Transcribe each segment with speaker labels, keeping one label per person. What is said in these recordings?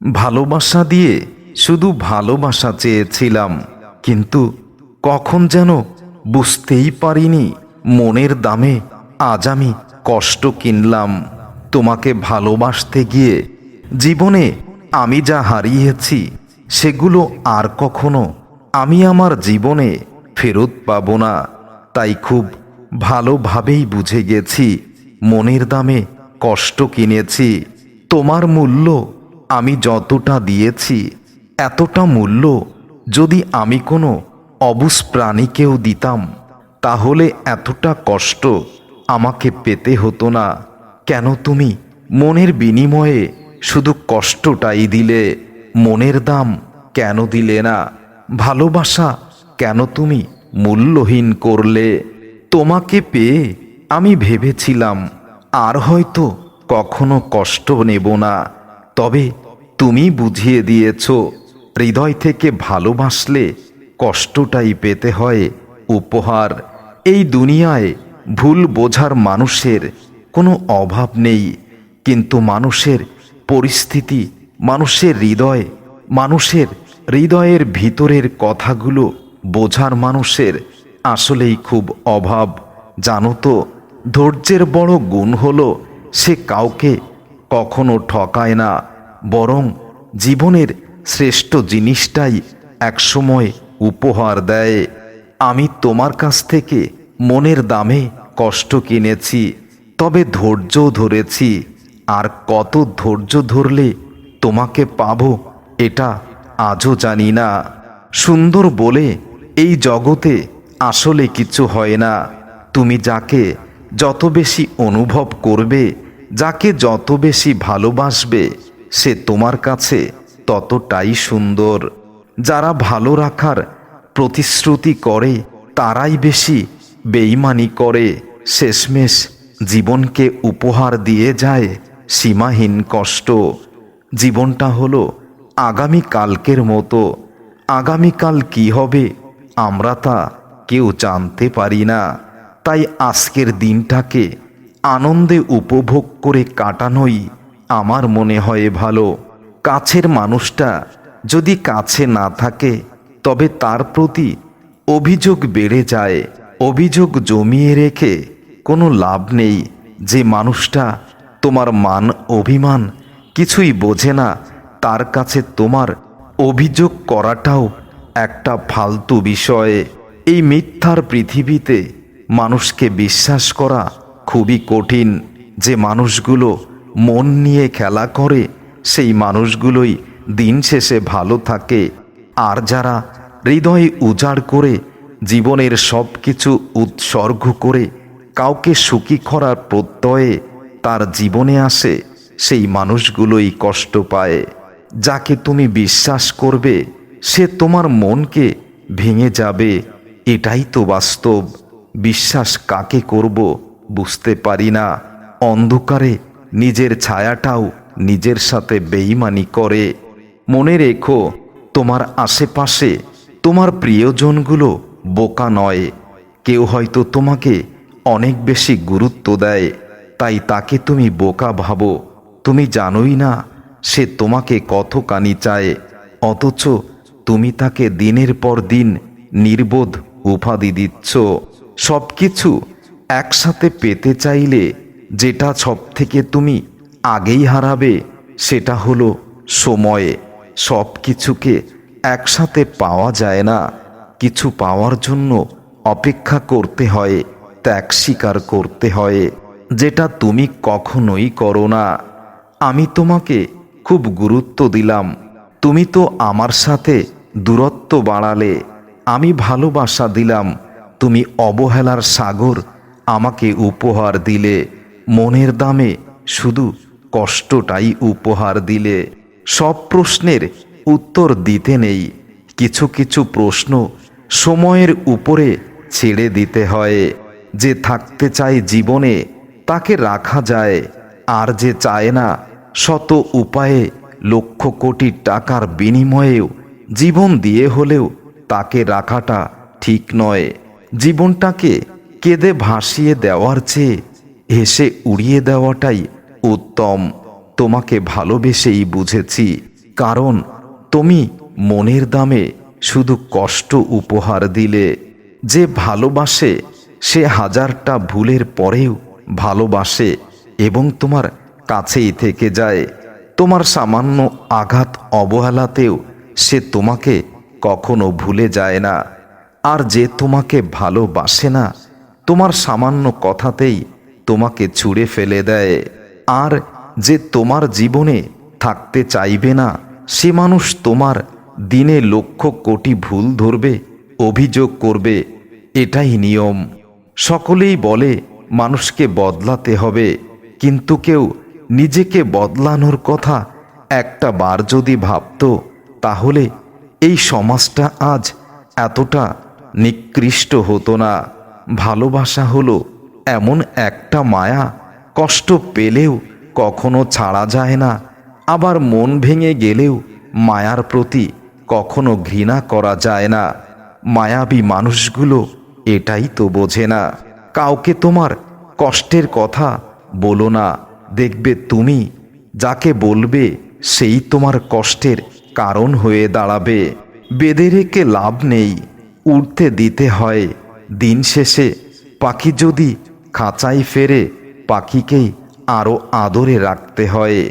Speaker 1: ভালোবাসা দিয়ে শুধু ভালোবাসা চেয়েছিলাম, কিন্তু কখন যেন বুঝতেই পারিনি মনের দামে আজ আমি কষ্ট কিনলাম। তোমাকে ভালোবাসতে গিয়ে জীবনে আমি যা হারিয়েছি, সেগুলো আর কখনো আমি আমার জীবনে ফেরত পাবো না। তাই খুব ভালোভাবেই বুঝে গেছি, মনের দামে কষ্ট কিনেছি। তোমার মূল্য আমি যতটা দিয়েছি, এতটা মূল্য যদি আমি কোনো অবুস প্রাণীকেও দিতাম, তাহলে এতটা কষ্ট আমাকে পেতে হতো না। কেন তুমি মনের বিনিময়ে শুধু কষ্টটাই দিলে, মনের দাম কেন দিলে না? ভালোবাসা কেন তুমি মূল্যহীন করলে? তোমাকে পেয়ে আমি ভেবেছিলাম, আর হয়তো কখনো কষ্ট নেব না। তবে তুমি বুঝিয়ে দিয়েছ, হৃদয় থেকে ভালোবাসলে কষ্টটাই পেতে হয় উপহার। এই দুনিয়ায় ভুল বোঝার মানুষের কোনো অভাব নেই, কিন্তু মানুষের পরিস্থিতি, মানুষের হৃদয়, মানুষের হৃদয়ের ভিতরের কথাগুলো বোঝার মানুষের আসলেই খুব অভাব। জানো তো, ধৈর্যের বড় গুণ হলো সে কাউকে কখনো ঠকায় না, বরং জীবনের শ্রেষ্ঠ জিনিসটাই একসময় উপহার দেয়। আমি তোমার কাছ থেকে মনের দামে কষ্ট কিনেছি, তবে ধৈর্য ধরেছি। আর কত ধৈর্য ধরলে তোমাকে পাব, এটা আজও জানি না। সুন্দর বলে এই জগতে আসলে কিছু হয় না। তুমি যাকে যত বেশি অনুভব করবে যাকে যত বেশি ভালোবাসবে, সে তোমার কাছে ততটাই সুন্দর। যারা ভালো রাখার প্রতিশ্রুতি করে, তারাই বেশি বেইমানি করে। শেষমেশ জীবনকে উপহার দিয়ে যায় সীমাহীন কষ্ট। জীবনটা হলো আগামী কালকের মতো। আগামীকাল কি হবে, আমরা তা কেউ জানতে পারি না। তাই আজকের দিনটাকে আনন্দে উপভোগ করে কাটানোই আমার মনে হয় ভালো। কাছের মানুষটা যদি কাছে না থাকে, তবে তার প্রতি অভিযোগ বেড়ে যায়। অভিযোগ জমিয়ে রেখে কোনো লাভ নেই। যে মানুষটা তোমার মান, অভিমান কিছুই বোঝে না, তার কাছে তোমার অভিযোগ করাটাও একটা ফালতু বিষয়। এই মিথ্যার পৃথিবীতে মানুষকে বিশ্বাস করা খুবই কঠিন। যে মানুষগুলো মন নিয়ে খেলা করে, সেই মানুষগুলোই দিন শেষে ভালো থাকে। আর যারা হৃদয় উজাড় করে, জীবনের সব কিছু উৎসর্গ করে, কাউকে সুখী করার প্রত্যয়ে তার জীবনে আসে, সেই মানুষগুলোই কষ্ট পায়। যাকে তুমি বিশ্বাস করবে, সে তোমার মনকে ভেঙে যাবে। এটাই তো বাস্তব। বিশ্বাস কাকে করব? বুঝতে পারি না। অন্ধকারে নিজের ছায়াটাও নিজের সাথে বেইমানি করে। মনে রেখো, তোমার আশেপাশে তোমার প্রিয়জনগুলো বোকা নয়। কেউ হয়তো তোমাকে অনেক বেশি গুরুত্ব দেয়। তাই তাকে তুমি বোকা ভাবো। তুমি জানোই না সে তোমাকে কতখানি চায়। অথচ তুমি তাকে দিনের পর দিন নির্বোধ উপাধি দিচ্ছ। সব কিছু একসাথে পেতে চাইলে যেটা সব থেকে তুমি আগেই হারাবে, সেটা হলো সময়ে। সব কিছুকে একসাথে পাওয়া যায় না। কিছু পাওয়ার জন্য অপেক্ষা করতে হয়, ত্যাগ স্বীকার করতে হয়, যেটা তুমি কখনোই করো না। আমি তোমাকে খুব গুরুত্ব দিলাম। তুমি তো আমার সাথে দূরত্ব বাড়ালে। আমি ভালোবাসা দিলাম। তুমি অবহেলার সাগর আমাকে উপহার দিলে। মনের দামে শুধু কষ্টটাই উপহার দিলে। সব প্রশ্নের উত্তর দিতে নেই। কিছু কিছু প্রশ্ন সময়ের উপরে ছেড়ে দিতে হয়। যে থাকতে চায় জীবনে, তাকে রাখা যায়। আর যে চায় না, শত উপায়ে লক্ষ কোটি টাকার বিনিময়েও জীবন দিয়ে হলেও তাকে রাখাটা ঠিক নয়। জীবনটাকে কেঁদে ভাসিয়ে দেওয়ার চেয়ে হেসে উড়িয়ে দেওয়াটাই উত্তম। তোমাকে ভালোবেসেই বুঝেছি, কারণ তুমি মনের দামে শুধু কষ্ট উপহার দিলে। যে ভালোবাসে, সে হাজারটা ভুলের পরেও ভালোবাসে এবং তোমার কাছেই থেকে যায়। তোমার সামান্য আঘাত অবহেলাতেও সে তোমাকে কখনো ভুলে যায় না। আর যে তোমাকে ভালোবাসে না তোমার সামান্য কথাতেই তোমাকে ছুঁড়ে ফেলে দেয়। আর যে তোমার জীবনে থাকতে চাইবে না, সে মানুষ তোমার দিনে লক্ষ কোটি ভুল ধরবে, অভিযোগ করবে, এটাই নিয়ম। সকলেই বলে, মানুষকে বদলাতে হবে। কিন্তু কেউ নিজেকে বদলানোর কথা একটা বার যদি ভাবত, তাহলে এই সমাজটা আজ এতটা নিকৃষ্ট হতো না। ভালোবাসা হলো এমন একটা মায়া, কষ্ট পেলেও কখনো ছাড়া যায় না। আবার মন ভেঙে গেলেও মায়ার প্রতি কখনো ঘৃণা করা যায় না। মায়াবী মানুষগুলো এটাই তো বোঝে না। কাউকে তোমার কষ্টের কথা বলো না। দেখবে তুমি, যাকে বলবে সেই তোমার কষ্টের কারণ হয়ে দাঁড়াবে। বেঁধে রেখে লাভ নেই উঠতে দিতে হয়। দিন শেষে পাখি যদি খাঁচাই ফেরে, পাখিকেই আরও আদরে রাখতে হয়।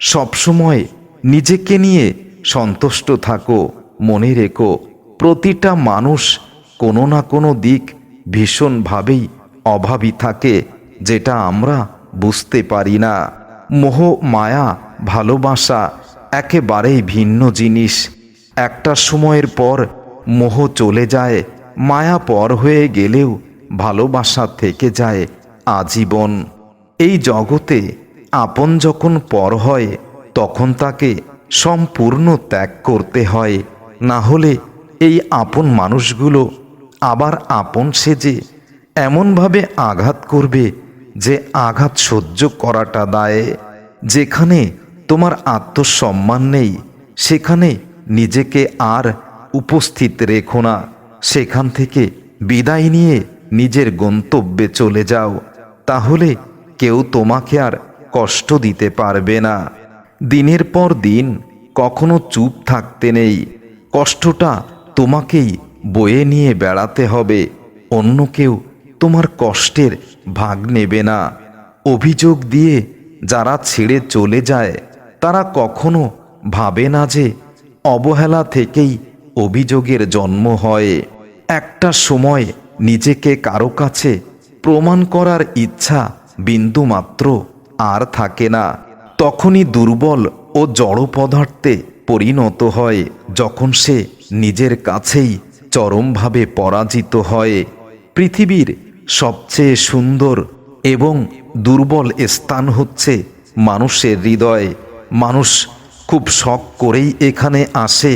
Speaker 1: সবসময় নিজেকে নিয়ে সন্তুষ্ট থাকো, মনে রেখো, প্রতিটা মানুষ কোনো না কোনো দিক ভীষণভাবেই অভাবী থাকে, যেটা আমরা বুঝতে পারি না। মোহ, মায়া, ভালোবাসা একেবারেই ভিন্ন জিনিস। একটা সময়ের পর মোহ চলে যায় মায়া পর হয়ে গেলেও ভালোবাসা থেকে যায় আজীবন। এই জগতে আপন যখন পর হয়, তখন তাকে সম্পূর্ণ ত্যাগ করতে হয়। না হলে এই আপন মানুষগুলো আবার আপন সেজে এমনভাবে আঘাত করবে যে আঘাত সহ্য করাটা দায়। যেখানে তোমার আত্মসম্মান নেই, সেখানে নিজেকে আর উপস্থিত রেখো না। সেখান থেকে বিদায় নিয়ে নিজের গন্তব্যে চলে যাও। তাহলে কেউ তোমাকে আর কষ্ট দিতে পারবে না। দিনের পর দিন কখনো চুপ থাকতে নেই। কষ্টটা তোমাকেই বয়ে নিয়ে বেড়াতে হবে। অন্য কেউ তোমার কষ্টের ভাগ নেবে না। অভিযোগ দিয়ে যারা ছেড়ে চলে যায়, তারা কখনো ভাবে না যে অবহেলা থেকেই অভিযোগের জন্ম হয়। একটা সময় নিজেকে কারও কাছে প্রমাণ করার ইচ্ছা বিন্দুমাত্র আর থাকে না। তখনই দুর্বল ও জড় পদার্থে পরিণত হয়, যখন সে নিজের কাছেই চরমভাবে পরাজিত হয়। পৃথিবীর সবচেয়ে সুন্দর এবং দুর্বল স্থান হচ্ছে মানুষের হৃদয়। মানুষ খুব শখ করেই এখানে আসে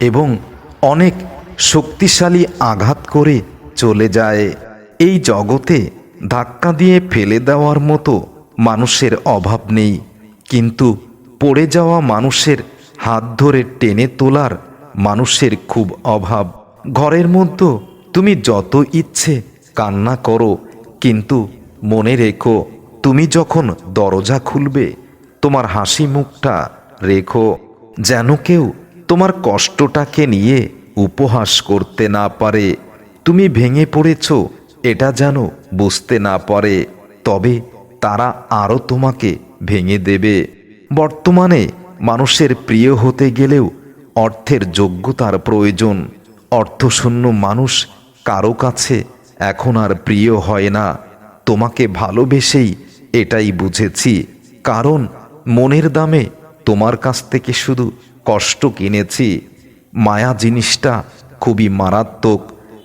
Speaker 1: এবং অনেক শক্তিশালী আঘাত করে চলে যায়। এই জগতে ধাক্কা দিয়ে ফেলে দেওয়ার মতো মানুষের অভাব নেই। কিন্তু পড়ে যাওয়া মানুষের হাত ধরে টেনে তোলার মানুষের খুব অভাব। ঘরের মধ্যে তুমি যত ইচ্ছে কান্না করো, কিন্তু মনে রেখো, তুমি যখন দরজা খুলবে, তোমার হাসি মুখটা রেখো, যেন কেউ তোমার কষ্টটাকে নিয়ে উপহাস করতে না পারে। তুমি ভেঙে পড়েছ, এটা যেন বুঝতে না পারে। তবে তারা আরও তোমাকে ভেঙে দেবে। বর্তমানে মানুষের প্রিয় হতে গেলেও অর্থের যোগ্যতার প্রয়োজন। অর্থশূন্য মানুষ কারও কাছে এখন আর প্রিয় হয় না। তোমাকে ভালোবেসেই এটাই বুঝেছি। কারণ মনের দামে তোমার কাছ থেকে শুধু কষ্ট কিনেছি। মায়া জিনিসটা খুবই মারাত্মক।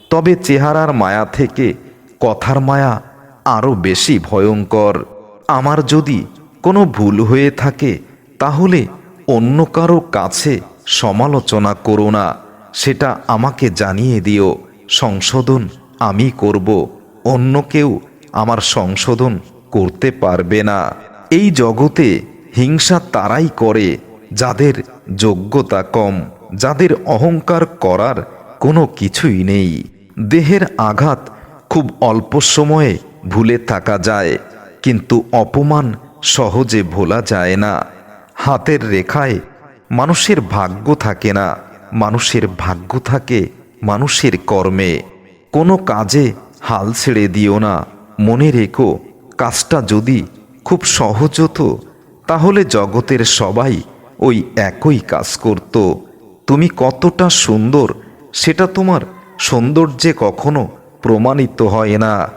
Speaker 1: তবে চেহারার মায়া থেকে কথার মায়া আরও বেশি ভয়ঙ্কর। আমার যদি কোনো ভুল হয়ে থাকে, তাহলে অন্য কারও কাছে সমালোচনা করো না। সেটা আমাকে জানিয়ে দিও। সংশোধন আমি করব। অন্য কেউ আমার সংশোধন করতে পারবে না। এই জগতে হিংসা তারাই করে। যাদের যোগ্যতা কম, যাদের অহংকার করার কোনো কিছুই নেই। দেহের আঘাত খুব অল্প সময়ে ভুলে থাকা যায়, কিন্তু অপমান সহজে ভোলা যায় না। হাতের রেখায় মানুষের ভাগ্য থাকে না, মানুষের ভাগ্য থাকে মানুষের কর্মে। কোনো কাজে হাল ছেড়ে দিও না। মনে রেখো, কাজটা যদি খুব সহজ হতো, তাহলে জগতের সবাই ওই একই কাজ করত। তুমি কতটা সুন্দর, সেটা তোমার সৌন্দর্যে কখনো প্রমাণিত হয় না।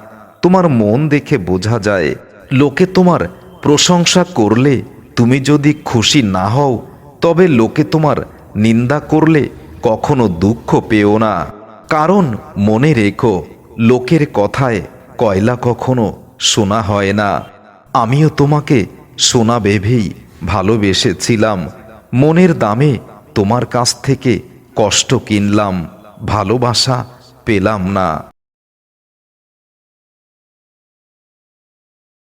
Speaker 1: তোমার মন দেখে বোঝা যায়, লোকে তোমার প্রশংসা করলে তুমি যদি খুশি না হও, তবে লোকে তোমার নিন্দা করলে কখনো দুঃখ পেও না। কারণ মনে রেখো, লোকের কথায় কয়লা কখনো শোনা হয় না। আমিও তোমাকে শোনা ভেবেই ভালোবেসেছিলাম। মনের দামে তোমার কাছ থেকে কষ্ট কিনলাম। ভালোবাসা পেলাম না।